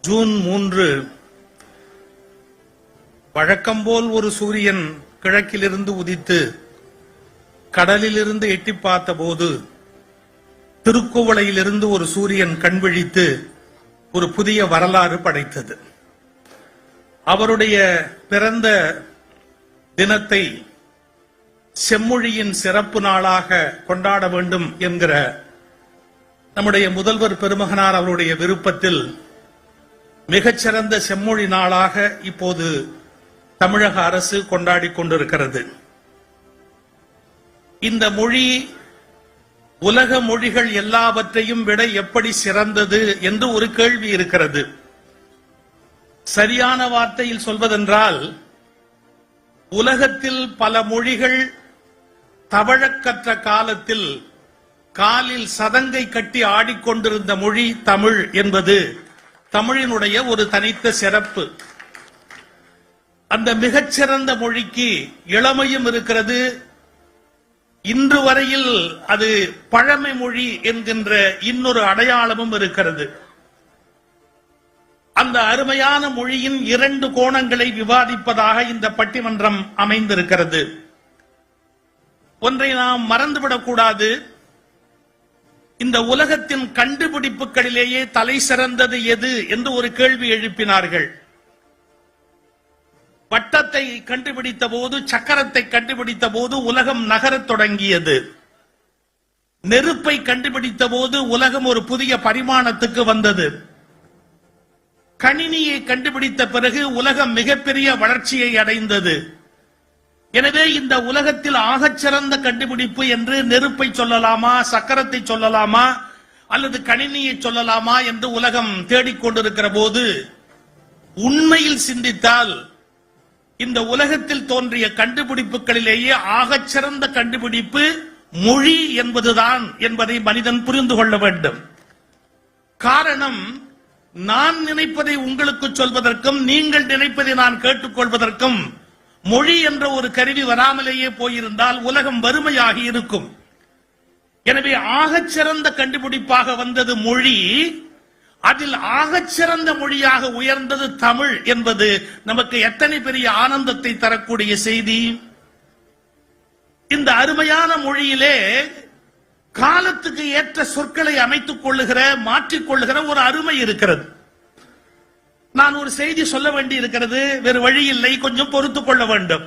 June மூன்று வழக்கம்போல் ஒரு சூரியன் கிழக்கிலிருந்து உதித்து கடலிலிருந்து எட்டி பார்த்தபோது திருக்குவளையிலிருந்து ஒரு சூரியன் கண்விழித்து ஒரு புதிய வரலாறு படைத்தது. அவருடைய பிறந்த தினத்தை செம்மொழியின் சிறப்பு நாளாக கொண்டாட வேண்டும் என்கிற நம்முடைய முதல்வர் பெருமகனார் அவருடைய விருப்பத்தில் மிகச்சிறந்த செம்மொழி நாளாக இப்போது தமிழக அரசு கொண்டாடி கொண்டிருக்கிறது. இந்த மொழி உலக மொழிகள் எல்லாவற்றையும் விட எப்படி சிறந்தது என்று ஒரு கேள்வி இருக்கிறது. சரியான வார்த்தையில் சொல்வதென்றால் உலகத்தில் பல மொழிகள் தவழக்கற்ற காலத்தில் காலில் சதங்கை கட்டி ஆடிக்கொண்டிருந்த மொழி தமிழ் என்பது தமிழினுடைய ஒரு தனித்த சிறப்பு. அந்த மிகச்சிறந்த மொழிக்கு இளமையும் இருக்கிறது. இன்று வரையில் அது பழமை மொழி என்கின்ற இன்னொரு அடையாளமும் இருக்கிறது. அந்த அருமையான மொழியின் இரண்டு கோணங்களை விவாதிப்பதாக இந்த பட்டிமன்றம் அமைந்திருக்கிறது. ஒன்றை நாம் மறந்துவிடக் கூடாது இந்த உலகத்தின் கண்டுபிடிப்புகளிலேயே தலை சிறந்தது எது என்று ஒரு கேள்வி எழுப்பினார்கள். வட்டத்தை கண்டுபிடித்த போது சக்கரத்தை கண்டுபிடித்த போது உலகம் நகரத் தொடங்கியது. நெருப்பை கண்டுபிடித்த போது உலகம் ஒரு புதிய பரிமாணத்துக்கு வந்தது. கணினியை கண்டுபிடித்த பிறகு உலகம் மிகப்பெரிய வளர்ச்சியை அடைந்தது. எனவே இந்த உலகத்தில் ஆகச்சிறந்த கண்டுபிடிப்பு என்று நெருப்பை சொல்லலாமா சக்கரத்தை சொல்லலாமா அல்லது கணினியை சொல்லலாமா என்று உலகம் தேடிக்கொண்டிருக்கிற போது உண்மையில் சிந்தித்தால் இந்த உலகத்தில் தோன்றிய கண்டுபிடிப்புகளிலேயே ஆகச்சிறந்த கண்டுபிடிப்பு மொழி என்பதுதான் என்பதை மனிதன் புரிந்து கொள்ள வேண்டும். காரணம் நான் நினைப்பதை உங்களுக்கு சொல்வதற்கும் நீங்கள் நினைப்பதை நான் கேட்டுக்கொள்வதற்கும் மொழி என்ற ஒரு கருவி வராமலேயே போயிருந்தால் உலகம் வறுமையாகி இருக்கும். எனவே ஆகச்சிறந்த கண்டுபிடிப்பாக வந்தது மொழி அதில் ஆகச்சிறந்த மொழியாக உயர்ந்தது தமிழ் என்பது நமக்கு எத்தனை பெரிய ஆனந்தத்தை தரக்கூடிய செய்தி? இந்த அருமையான மொழியிலே காலத்துக்கு ஏற்ற சொற்களை அமைத்துக் கொள்ளுகிற மாற்றிக் கொள்ளுகிற ஒரு அருமை இருக்கிறது. நான் ஒரு செய்தி சொல்ல வேண்டி இருக்கிறது வேறு வழி இல்லை கொஞ்சம் பொறுத்துக் கொள்ள வேண்டும்.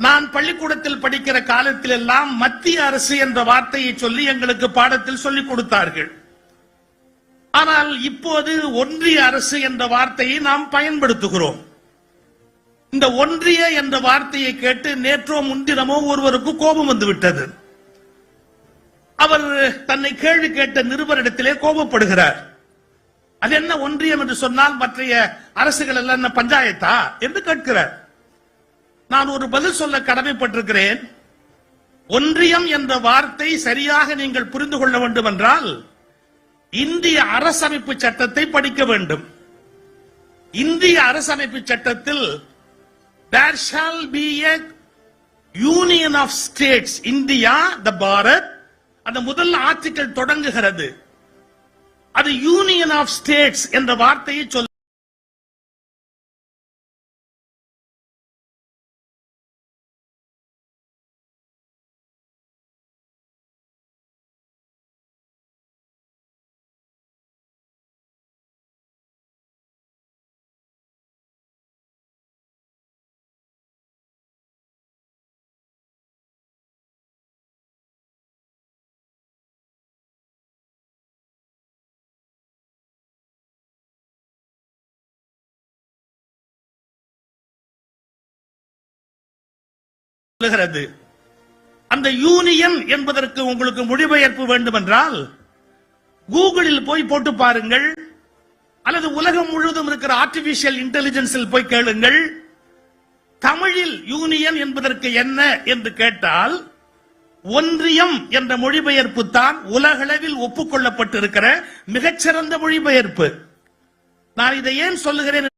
நான் பள்ளிக்கூடத்தில் படிக்கிற காலத்தில் எல்லாம் மத்திய அரசு என்ற வார்த்தையை சொல்லி எங்களுக்கு பாடத்தில் சொல்லிக் கொடுத்தார்கள். ஆனால் இப்போது ஒன்றிய அரசு என்ற வார்த்தையை நாம் பயன்படுத்துகிறோம். இந்த ஒன்றிய என்ற வார்த்தையை கேட்டு நேற்றோ முன்தினமோ ஒருவருக்கு கோபம் வந்து விட்டது அவர் தன்னை கேள்வி கேட்ட நிருபரிடத்திலே கோபப்படுகிறார். அது என்ன ஒன்றியம் என்று சொன்னால் மற்றைய அரசுகள் எல்லாம் என்ன பஞ்சாயத்தா என்று கேட்கிறார். நான் ஒரு பதில் சொல்ல கடமைப்பட்டிருக்கிறேன். ஒன்றியம் என்ற வார்த்தை சரியாக நீங்கள் புரிந்து கொள்ள வேண்டும் என்றால் இந்திய அரசமைப்பு சட்டத்தை படிக்க வேண்டும். இந்திய அரசமைப்பு சட்டத்தில் there shall union of states India the Bharat அந்த முதல் ஆர்டிக்கல் தொடங்குகிறது. அது யூனியன் ஆஃப் ஸ்டேட்ஸ் என்ற வார்த்தையை சொல்ல சொல்லுகிறது. அந்த யூனியன் என்பதற்கு உங்களுக்கு மொழிபெயர்ப்பு வேண்டும் என்றால் கூகுளில் போய் போட்டு பாருங்கள். அல்லது உலகம் முழுவதும் இருக்கிற ஆர்டிபிஷியல் இன்டெலிஜென்ஸில் போய் கேளுங்கள். தமிழில் யூனியன் என்பதற்கு என்ன என்று கேட்டால் ஒன்றியம் என்ற மொழிபெயர்ப்பு தான் உலகளவில் ஒப்புக்கொள்ளப்பட்டிருக்கிற மிகச்சிறந்த மொழிபெயர்ப்பு. நான் இதை ஏன் சொல்லுகிறேன்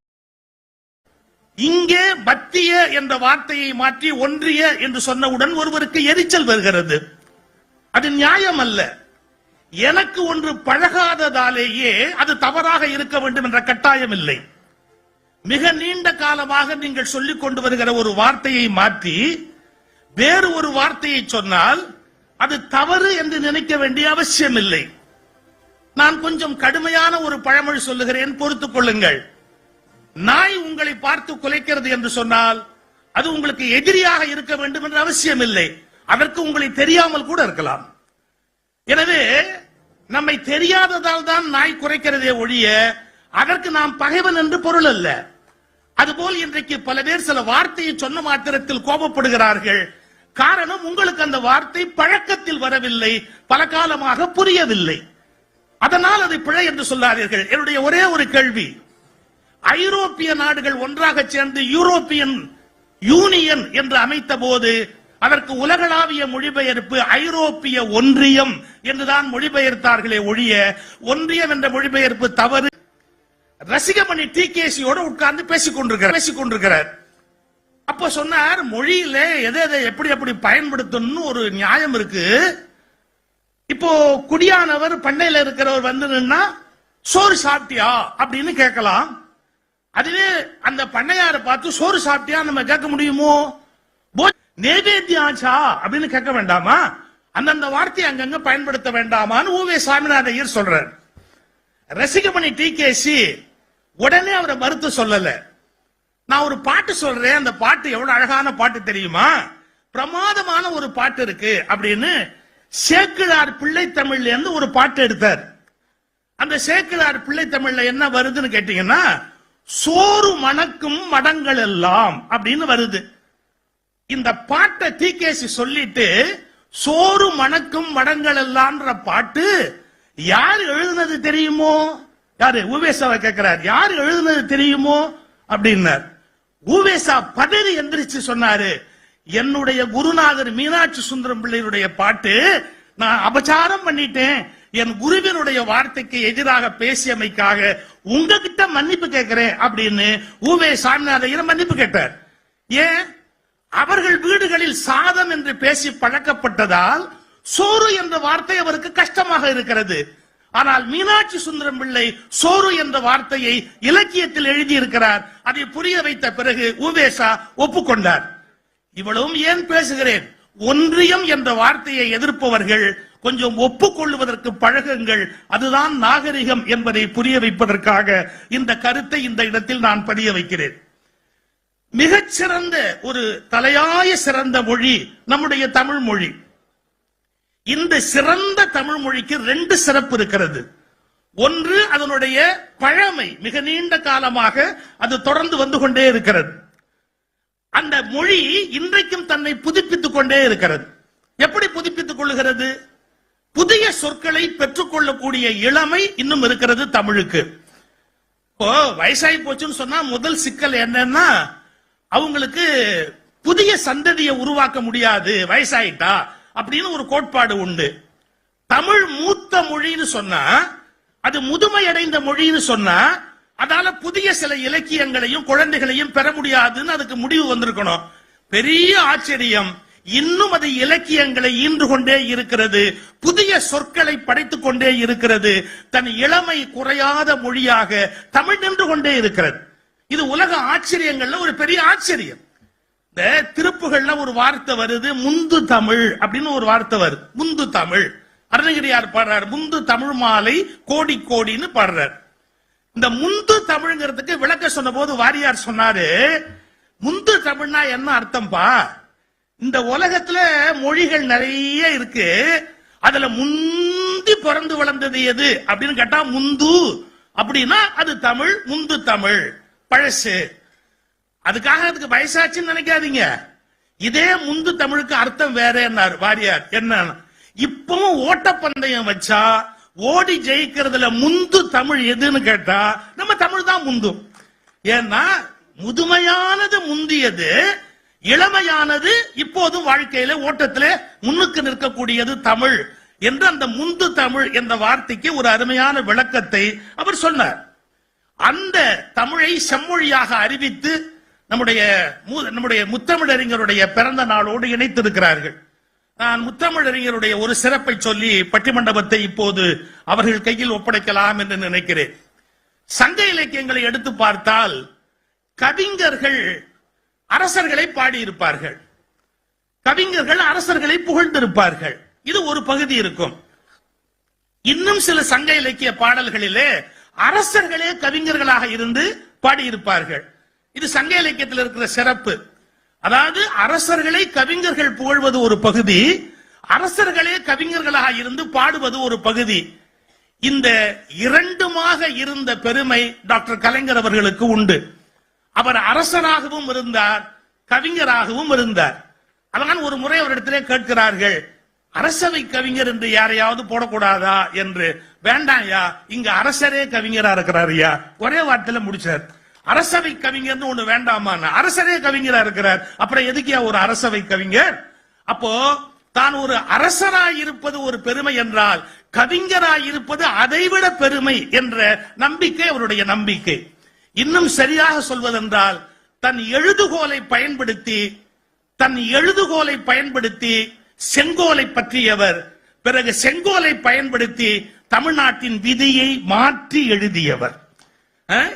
இங்கே மத்திய என்ற வார்த்தையை மாற்றி ஒன்றிய என்று சொன்னவுடன் ஒருவருக்கு எரிச்சல் வருகிறது. அது நியாயம் அல்ல எனக்கு ஒன்று பழகாததாலேயே அது தவறாக இருக்க வேண்டும் என்ற கட்டாயம் இல்லை மிக நீண்ட காலமாக நீங்கள் சொல்லிக் கொண்டு வருகிற ஒரு வார்த்தையை மாற்றி வேறு ஒரு வார்த்தையை சொன்னால் அது தவறு என்று நினைக்க வேண்டிய அவசியம் இல்லை நான் கொஞ்சம் கடுமையான ஒரு பழமொழி சொல்லுகிறேன் பொறுத்துக் கொள்ளுங்கள். நாய் உங்களை பார்த்து குலைக்கிறது என்று சொன்னால் அது உங்களுக்கு எதிரியாக இருக்க வேண்டும் என்ற அவசியம் இல்லை அதற்கு உங்களை தெரியாமல் கூட இருக்கலாம். எனவே நம்மை தெரியாததால் தான் நாய் குறைக்கிறதே ஒழிய அதற்கு நாம் பகைவன் என்று பொருள் அல்ல. அதுபோல் இன்றைக்கு பல பேர் சில வார்த்தையை சொன்ன மாத்திரத்தில் கோபப்படுகிறார்கள். காரணம் உங்களுக்கு அந்த வார்த்தை பழக்கத்தில் வரவில்லை பல காலமாக புரியவில்லை. அதனால் அதை பிழை என்று சொல்லாதீர்கள். என்னுடைய ஒரே ஒரு கேள்வி. ஐரோப்பிய நாடுகள் ஒன்றாக சேர்ந்து யூரோப்பியன் யூனியன் என்று அமைத்த போது அதற்கு உலகளாவிய மொழிபெயர்ப்பு ஐரோப்பிய ஒன்றியம் என்றுதான் மொழிபெயர்த்தார்களே ஒழிய ஒன்றியம் என்ற மொழிபெயர்ப்பு தவறு. ரசிகமணி டி. கேசியோட உட்கார்ந்து பேசிக் கொண்டிருக்கிறார் பேசிக் கொண்டிருக்கிறார். அப்ப சொன்னார் மொழியில எதை எதை எப்படி எப்படி பயன்படுத்தணும்னு ஒரு நியாயம் இருக்கு. இப்போ குடியானவர் பண்ணையில இருக்கிறவர் வந்து நின்னா சோறு சாப்பிட்டியா? அப்படின்னு கேட்கலாம். அதுவே அந்த பண்ணையாரை பார்த்து சோறு சாப்பிட்டியா? நம்ம கேட்க முடியுமோ? போ- ஆச்சா அப்படின்னு கேட்க வேண்டாமா? அந்தந்த வார்த்தையை அங்கங்க பயன்படுத்த வேண்டாமான்னு ஓவே சாமிநாத ஐயர் சொல்றார். ரசிகமணி டி உடனே அவரை மறுத்து சொல்லல. நான் ஒரு பாட்டு சொல்றேன். அந்த பாட்டு எவ்வளவு அழகான பாட்டு தெரியுமா? பிரமாதமான ஒரு பாட்டு இருக்கு அப்படின்னு சேக்கிழார் பிள்ளை தமிழ்ல இருந்து ஒரு பாட்டு எடுத்தார். அந்த சேக்கிழார் பிள்ளை தமிழ்ல என்ன வருதுன்னு கேட்டீங்கன்னா சோறு மணக்கும் மடங்கள் எல்லாம் அப்படின்னு வருது. இந்த பாட்டை டிகேசி சொல்லிட்டு சோறு மணக்கும் மடங்கள் எல்லாம்ன்ற பாட்டு யார் எழுதுனது தெரியுமோ? யாரு? உவேசாவை கேட்கிறார். யார் எழுதுனது தெரியுமோ? அப்படின்னார். உவேசா பதறி எந்திரிச்சு சொன்னாரு. என்னுடைய குருநாதர் மீனாட்சி சுந்தரம் பிள்ளையுடைய பாட்டு நான் அபச்சாரம் பண்ணிட்டேன். என் குருவினுடைய வார்த்தைக்கு எதிராக பேசியமைக்காக உங்ககிட்ட மன்னிப்பு கேட்கிறேன் அப்படின்னு ஊவே சாமிநாதையர் மன்னிப்பு கேட்டார். ஏன்? அவர்கள் வீடுகளில் சாதம் என்று பேசி பழக்கப்பட்டதால் சோறு என்ற வார்த்தை அவருக்கு கஷ்டமாக இருக்கிறது. ஆனால் மீனாட்சி சுந்தரம் பிள்ளை சோறு என்ற வார்த்தையை இலக்கியத்தில் எழுதியிருக்கிறார். அதை புரிய வைத்த பிறகு உவேசா ஒப்புக்கொண்டார். இவ்வளவும் ஏன் பேசுகிறேன்? ஒன்றியம் என்ற வார்த்தையை எதிர்ப்பவர்கள் கொஞ்சம் ஒப்புக்கொள்வதற்கு பழகுங்கள். அதுதான் நாகரிகம் என்பதை புரிய வைப்பதற்காக இந்த கருத்தை இந்த இடத்தில் நான் பதிய வைக்கிறேன். மிகச்சிறந்த ஒரு தலையாய சிறந்த மொழி நம்முடைய தமிழ் மொழி. இந்த சிறந்த தமிழ் மொழிக்கு ரெண்டு சிறப்பு இருக்கிறது. ஒன்று அதனுடைய பழமை மிக நீண்ட காலமாக அது தொடர்ந்து வந்து கொண்டே இருக்கிறது. அந்த மொழி இன்றைக்கும் தன்னை புதுப்பித்துக் கொண்டே இருக்கிறது. எப்படி புதுப்பித்துக் கொள்கிறது புதிய சொற்களை பெற்றுக்கொள்ளக்கூடிய இளமை இன்னும் இருக்கிறது தமிழுக்கு. இப்போ வயசாகி போச்சுன்னு சொன்னா முதல் சிக்கல் என்னன்னா அவங்களுக்கு புதிய சந்ததியை உருவாக்க முடியாது வயசாயிட்டா அப்படின்னு ஒரு கோட்பாடு உண்டு. தமிழ் மூத்த மொழின்னு சொன்னா அது முதுமை அடைந்த மொழின்னு சொன்னா அதால புதிய சில இலக்கியங்களையும் குழந்தைகளையும் பெற முடியாதுன்னு அதுக்கு முடிவு வந்திருக்கணும். பெரிய ஆச்சரியம். இன்னும் அது இலக்கியங்களை ஈன்று கொண்டே இருக்கிறது. புதிய சொற்களை படைத்துக் கொண்டே இருக்கிறது. தன் இளமை குறையாத மொழியாக தமிழ் நின்று கொண்டே இருக்கிறது. இது உலக ஆச்சரியங்கள்ல ஒரு பெரிய ஆச்சரியம். இந்த திருப்புகள்ல ஒரு வார்த்தை வருது முந்து தமிழ் அப்படின்னு ஒரு வார்த்தை வருது. முந்து தமிழ். அருணகிரியார் பாடுறார் முந்து தமிழ் மாலை கோடி கோடின்னு பாடுறார். இந்த முந்து தமிழ்ங்கிறதுக்கு விளக்க சொன்ன போது வாரியார் சொன்னாரு முந்து தமிழ்னா என்ன அர்த்தம்பா? இந்த உலகத்துல மொழிகள் நிறைய இருக்கு. அதுல முந்தி பிறந்து வளர்ந்தது எது அப்படின்னு கேட்டா முந்து. அப்படின்னா அது தமிழ் முந்து தமிழ் பழசு. அதுக்காக அதுக்கு வயசாச்சுன்னு நினைக்காதீங்க. இதே முந்து தமிழுக்கு அர்த்தம் வேற என்னார் வாரியார் என்ன இப்பவும் ஓட்டப்பந்தயம் வச்சா ஓடி ஜெயிக்கிறதுல முந்து தமிழ் எதுன்னு கேட்டா நம்ம தமிழ் தான் முந்தும். ஏன்னா முதுமையானது முந்தியது இளமையானது இப்போதும் வாழ்க்கையில ஓட்டத்திலே முன்னுக்கு நிற்கக்கூடியது தமிழ் என்று அந்த முந்து தமிழ் என்ற வார்த்தைக்கு ஒரு அருமையான விளக்கத்தை அவர் சொன்னார். அந்த தமிழை செம்மொழியாக அறிவித்து நம்முடைய நம்முடைய முத்தமிழறிஞருடைய பிறந்த நாளோடு இணைத்திருக்கிறார்கள். நான் முத்தமிழறிஞருடைய ஒரு சிறப்பை சொல்லி பட்டிமண்டபத்தை இப்போது அவர்கள் கையில் ஒப்படைக்கலாம் என்று நினைக்கிறேன். சங்க இலக்கியங்களை எடுத்து பார்த்தால் கவிஞர்கள் அரசர்களை பாடியிருப்பார்கள். கவிஞர்கள் அரசர்களை புகழ்ந்திருப்பார்கள். இது ஒரு பகுதி இருக்கும். இன்னும் சில சங்க இலக்கிய பாடல்களிலே அரசர்களே கவிஞர்களாக இருந்து பாடியிருப்பார்கள். இது சங்க இலக்கியத்தில் இருக்கிற சிறப்பு. அதாவது அரசர்களை கவிஞர்கள் புகழ்வது ஒரு பகுதி அரசர்களே கவிஞர்களாக இருந்து பாடுவது ஒரு பகுதி. இந்த இரண்டுமாக இருந்த பெருமை டாக்டர் கலைஞர் அவர்களுக்கு உண்டு. அவர் அரசராகவும் இருந்தார் கவிஞராகவும் இருந்தார். அதனால் ஒரு முறை அவரிடத்திலே கேட்கிறார்கள் அரசவை கவிஞர் என்று யாரையாவது போடக்கூடாதா? என்று. வேண்டாம்யா இங்க அரசரே கவிஞரா இருக்கிறாருயா ஒரே வார்த்தையில முடிச்சார். அரசவை கவிஞர்னு ஒண்ணு வேண்டாமா அரசரே கவிஞரா இருக்கிறார். அப்புறம் எதுக்கியா ஒரு அரசவை கவிஞர்? அப்போ தான் ஒரு அரசராய் இருப்பது ஒரு பெருமை என்றால் கவிஞராய் இருப்பது அதைவிட பெருமை என்ற நம்பிக்கை அவருடைய நம்பிக்கை. இன்னும் சரியாக சொல்வதென்றால் தன் எழுதுகோலை பயன்படுத்தி தன் எழுதுகோலை பயன்படுத்தி செங்கோலை பற்றியவர் பிறகு செங்கோலை பயன்படுத்தி தமிழ்நாட்டின் விதியை மாற்றி எழுதியவர்.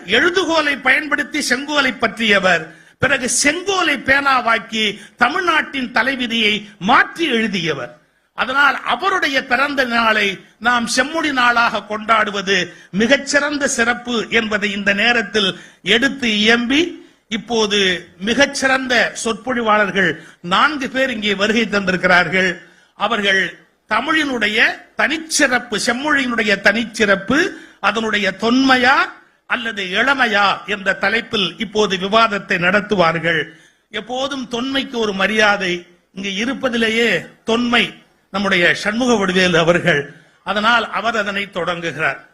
எழுதுகோலை பயன்படுத்தி செங்கோலை பற்றியவர் பிறகு செங்கோலை பேனாவாக்கி தமிழ்நாட்டின் தலைவிதியை மாற்றி எழுதியவர். அதனால் அவருடைய பிறந்த நாளை நாம் செம்மொழி நாளாக கொண்டாடுவது மிகச்சிறந்த சிறப்பு என்பதை இந்த நேரத்தில் எடுத்து இயம்பி இப்போது மிகச்சிறந்த சொற்பொழிவாளர்கள் நான்கு பேர் இங்கே வருகை தந்திருக்கிறார்கள். அவர்கள் தமிழினுடைய தனிச்சிறப்பு செம்மொழியினுடைய தனிச்சிறப்பு அதனுடைய தொன்மையா அல்லது இளமையா என்ற தலைப்பில் இப்போது விவாதத்தை நடத்துவார்கள். எப்போதும் தொன்மைக்கு ஒரு மரியாதை இங்கு இருப்பதிலேயே தொன்மை நம்முடைய சண்முக வடிவேலு அவர்கள் அதனால் அவர் அதனை தொடங்குகிறார்.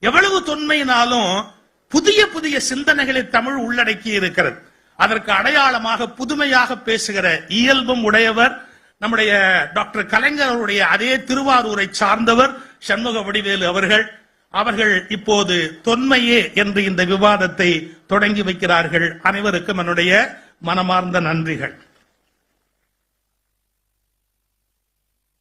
எவ்வளவு தொன்மையினாலும் புதிய புதிய சிந்தனைகளை தமிழ் உள்ளடக்கி இருக்கிறது. அதற்கு அடையாளமாக புதுமையாக பேசுகிற இயல்பும் உடையவர் நம்முடைய டாக்டர் கலைஞர் அதே திருவாரூரை சார்ந்தவர் சண்முக வடிவேலு அவர்கள். அவர்கள் இப்போது தொன்மையே என்று இந்த விவாதத்தை தொடங்கி வைக்கிறார்கள். அனைவருக்கும் என்னுடைய மனமார்ந்த நன்றிகள்.